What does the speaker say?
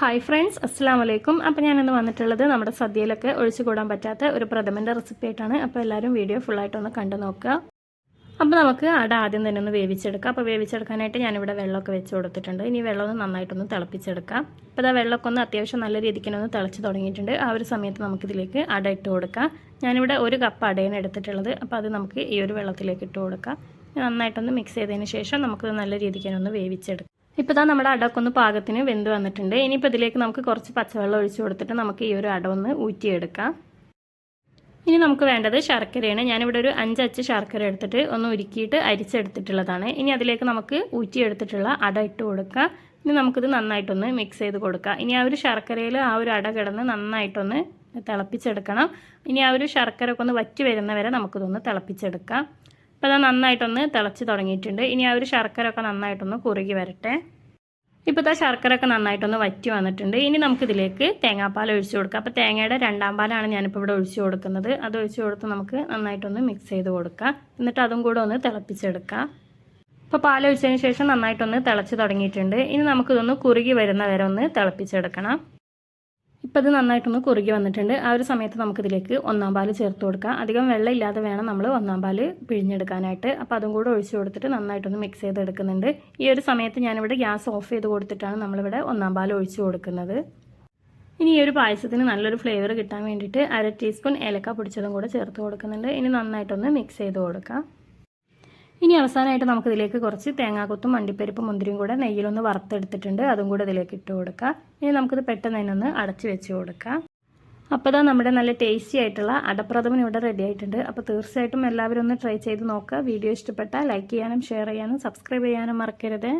Hi friends അസ്സാം വലൈക്കും അപ്പോൾ ഞാനിന്ന് വന്നിട്ടുള്ളത് നമ്മുടെ സദ്യയിലൊക്കെ ഒഴിച്ചു കൂടാൻ പറ്റാത്ത ഒരു പ്രഥമന്റെ റെസിപ്പി ആയിട്ടാണ്. അപ്പോൾ എല്ലാവരും വീഡിയോ ഫുള്ളായിട്ടൊന്ന് കണ്ടു നോക്കുക. അപ്പോൾ നമുക്ക് അട ആദ്യം തന്നെ ഒന്ന് വേവിച്ചെടുക്കാം. അപ്പോൾ വേവിച്ചെടുക്കാനായിട്ട് ഞാനിവിടെ വെള്ളമൊക്കെ വെച്ച് കൊടുത്തിട്ടുണ്ട്. ഇനി വെള്ളം ഒന്ന് നന്നായിട്ടൊന്ന് തിളപ്പിച്ചെടുക്കാം. അപ്പോൾ ഇതാ വെള്ളമൊക്കെ ഒന്ന് അത്യാവശ്യം നല്ല രീതിക്ക് ഒന്ന് തിളച്ച് തുടങ്ങിയിട്ടുണ്ട്. ആ ഒരു സമയത്ത് നമുക്കിതിലേക്ക് അട ഇട്ട് കൊടുക്കാം. ഞാനിവിടെ ഒരു കപ്പ് അടയാണ് എടുത്തിട്ടുള്ളത്. അപ്പോൾ അത് നമുക്ക് ഈ ഒരു വെള്ളത്തിലേക്ക് ഇട്ട് കൊടുക്കാം. നന്നായിട്ടൊന്ന് മിക്സ് ചെയ്തതിന് ശേഷം നമുക്കത് നല്ല രീതിക്ക് ഒന്ന് വേവിച്ചെടുക്കാം. ഇപ്പോൾ ഇതാ നമ്മുടെ അടക്കൊന്ന് പാകത്തിന് വെന്ത് വന്നിട്ടുണ്ട്. ഇനിയിപ്പോൾ ഇതിലേക്ക് നമുക്ക് കുറച്ച് പച്ചവെള്ളം ഒഴിച്ചു കൊടുത്തിട്ട് നമുക്ക് ഈ ഒരു അട ഒന്ന് ഊറ്റിയെടുക്കാം. ഇനി നമുക്ക് വേണ്ടത് ശർക്കരയാണ്. ഞാനിവിടെ ഒരു അഞ്ചച്ച് ശർക്കര എടുത്തിട്ട് ഒന്ന് ഉരുക്കിയിട്ട് അരിച്ചെടുത്തിട്ടുള്ളതാണ്. ഇനി അതിലേക്ക് നമുക്ക് ഊറ്റിയെടുത്തിട്ടുള്ള അട ഇട്ട് കൊടുക്കാം. ഇനി നമുക്കിത് നന്നായിട്ടൊന്ന് മിക്സ് ചെയ്ത് കൊടുക്കാം. ഇനി ആ ഒരു ശർക്കരയിൽ ആ ഒരു അട കിടന്ന് നന്നായിട്ടൊന്ന് തിളപ്പിച്ചെടുക്കണം. ഇനി ആ ഒരു ശർക്കര ഒക്കെ ഒന്ന് വറ്റി വരുന്നവരെ നമുക്കിതൊന്ന് തിളപ്പിച്ചെടുക്കാം. അപ്പോൾ അത് നന്നായിട്ടൊന്ന് തിളച്ച് തുടങ്ങിയിട്ടുണ്ട്. ഇനി ആ ഒരു ശർക്കര ഒക്കെ നന്നായിട്ടൊന്ന് കുറുകി വരട്ടെ. ഇപ്പോഴത്തെ ശർക്കര ഒക്കെ നന്നായിട്ടൊന്ന് വറ്റി വന്നിട്ടുണ്ട്. ഇനി നമുക്കിതിലേക്ക് തേങ്ങാപ്പാൽ ഒഴിച്ചു കൊടുക്കാം. അപ്പോൾ തേങ്ങയുടെ രണ്ടാം പാലാണ് ഞാനിപ്പോൾ ഇവിടെ ഒഴിച്ചു കൊടുക്കുന്നത്. അത് ഒഴിച്ചു കൊടുത്ത് നമുക്ക് നന്നായിട്ടൊന്ന് മിക്സ് ചെയ്ത് കൊടുക്കാം. എന്നിട്ട് അതും കൂടെ ഒന്ന് തിളപ്പിച്ചെടുക്കാം. ഇപ്പോൾ പാൽ ഒഴിച്ചതിന് ശേഷം നന്നായിട്ടൊന്ന് തിളച്ച് തുടങ്ങിയിട്ടുണ്ട്. ഇനി നമുക്കിതൊന്ന് കുറുകി വരുന്ന വരെ ഒന്ന് തിളപ്പിച്ചെടുക്കണം. ഇപ്പോൾ ഇത് നന്നായിട്ടൊന്ന് കുറുകി വന്നിട്ടുണ്ട്. ആ ഒരു സമയത്ത് നമുക്കിതിലേക്ക് ഒന്നാം പാൽ ചേർത്ത് കൊടുക്കാം. അധികം വെള്ളം ഇല്ലാതെ വേണം നമ്മൾ ഒന്നാം പാൽ പിഴിഞ്ഞെടുക്കാനായിട്ട്. അപ്പോൾ അതും കൂടെ ഒഴിച്ചു കൊടുത്തിട്ട് നന്നായിട്ടൊന്ന് മിക്സ് ചെയ്തെടുക്കുന്നുണ്ട്. ഈ ഒരു സമയത്ത് ഞാനിവിടെ ഗ്യാസ് ഓഫ് ചെയ്ത് കൊടുത്തിട്ടാണ് നമ്മളിവിടെ ഒന്നാം പാൽ ഒഴിച്ച് കൊടുക്കുന്നത്. ഇനി ഈ ഒരു പായസത്തിന് നല്ലൊരു ഫ്ലേവർ കിട്ടാൻ വേണ്ടിയിട്ട് അര ടീസ്പൂൺ ഏലക്ക പൊടിച്ചതും കൂടെ ചേർത്ത് കൊടുക്കുന്നുണ്ട്. ഇനി നന്നായിട്ടൊന്ന് മിക്സ് ചെയ്ത് കൊടുക്കാം. ഇനി അവസാനമായിട്ട് നമുക്കിതിലേക്ക് കുറച്ച് തേങ്ങാക്കൊത്തും മണ്ടിപ്പരിപ്പും മുന്തിരിയും കൂടെ നെയ്യിലൊന്ന് വറുത്തെടുത്തിട്ടുണ്ട്. അതും കൂടെ ഇതിലേക്ക് ഇട്ട് കൊടുക്കുക. ഇനി നമുക്കിത് പെട്ടെന്ന് ഒന്ന് അടച്ചു വെച്ച് കൊടുക്കാം അപ്പോൾ ഇതാ നമ്മുടെ നല്ല ടേസ്റ്റി ആയിട്ടുള്ള അടപ്രഥമൻ ഇവിടെ റെഡി ആയിട്ടുണ്ട്. അപ്പോൾ തീർച്ചയായിട്ടും എല്ലാവരും ഒന്ന് ട്രൈ ചെയ്ത് നോക്കുക. വീഡിയോ ഇഷ്ടപ്പെട്ടാൽ ലൈക്ക് ചെയ്യാനും ഷെയർ ചെയ്യാനും സബ്സ്ക്രൈബ് ചെയ്യാനും മറക്കരുത്.